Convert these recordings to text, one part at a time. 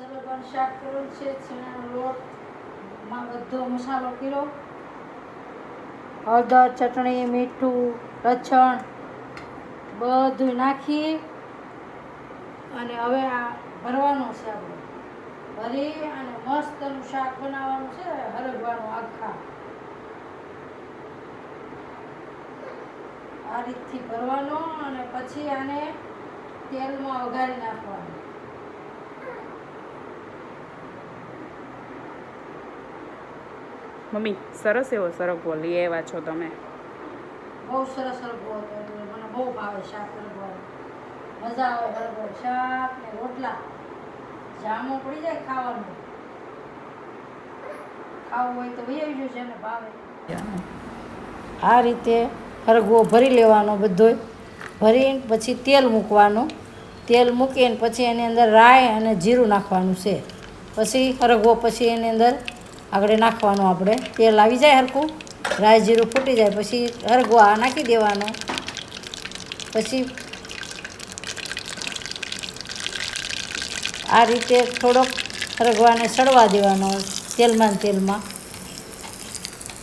સરગવાનું શાક કરેલું છે છીણાનો લોટમાં બધો મસાલો કર્યો. હળદર, ચટણી, મીઠું, લસણ બધું નાખી અને હવે આ ભરવાનું છે આપણે. ભરી અને મસ્તનું શાક બનાવવાનું છે, હરગવાનું આખા. આ રીતથી ભરવાનો અને પછી આને તેલમાં વઘારી નાખવાનું. મમ્મી સરસ એવો સરગવો લઈ આવ્યા છો તમે. બહુ સરસ હરગવો હતો. મને બહુ ભાવે શાક હરગવાનું મજા આવે હરગવો શાક ને રોટલા. જામો પડી જાય ખાવાનું. ખાવું હોય તો વહી આવી જશે ને ભાવે. આ રીતે હરગવો ભરી લેવાનો બધોય ભરીને પછી તેલ મૂકવાનું. તેલ મૂકીને પછી એની અંદર રાઈ અને જીરું નાખવાનું છે. પછી હરગવો પછી એની અંદર આગળ નાખવાનું આપણે. તેલ આવી જાય હરકું રાઈ જીરું ફૂટી જાય, પછી હરગવો નાખી દેવાનો. પછી આ રીતે થોડોક હરગવાને સડવા દેવાનો તેલમાં તેલમાં.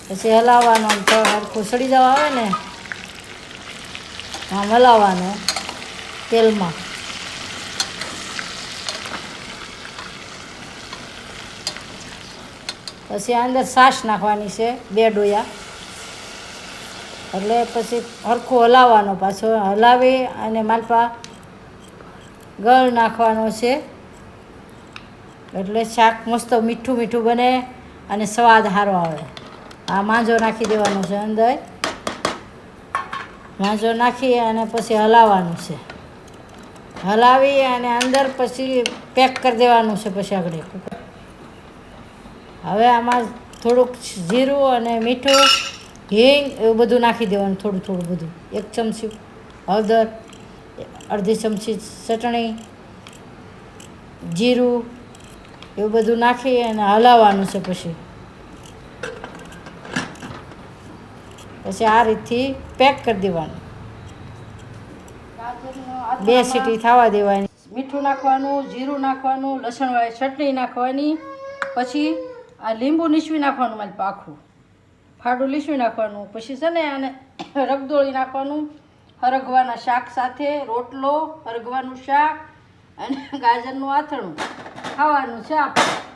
પછી હલાવવાનો હરખું સડી જવા આવે ને, આમ હલાવવાનો તેલમાં. પછી અંદર સાસ નાખવાની છે, બે ડોયા. એટલે પછી હરખું હલાવવાનો પાછો. હલાવી અને માલપા ગળ નાખવાનો છે. એટલે શાક મસ્ત મીઠું મીઠું બને અને સ્વાદ સારો આવે. આ માંજો નાખી દેવાનો છે અંદર. માંજો નાખી અને પછી હલાવવાનું છે. હલાવી અને અંદર પછી પેક કરી દેવાનું છે પછી આગળ હવે આમાં થોડુંક જીરું અને મીઠું, હિંગ, એવું બધું નાખી દેવાનું, થોડું થોડું બધું. એક ચમચી હળદર, અડધી ચમચી ચટણી, જીરું, એવું બધું નાખી અને હલાવવાનું છે પછી. પછી આ રીતથી પેક કરી દેવાનું. બે સીટી થવા દેવાની. મીઠું નાખવાનું, જીરું નાખવાનું, લસણવાળી ચટણી નાખવાની, પછી આ લીંબુ નીસવી નાખવાનું મારે પાખું. ફાડું લીસવી નાખવાનું. પછી છે ને આને રગદોળી નાખવાનું, હરગવાના શાક સાથે રોટલો, હરગવાનું શાક અને ગાજરનું આથણું ખાવાનું છે આપણે.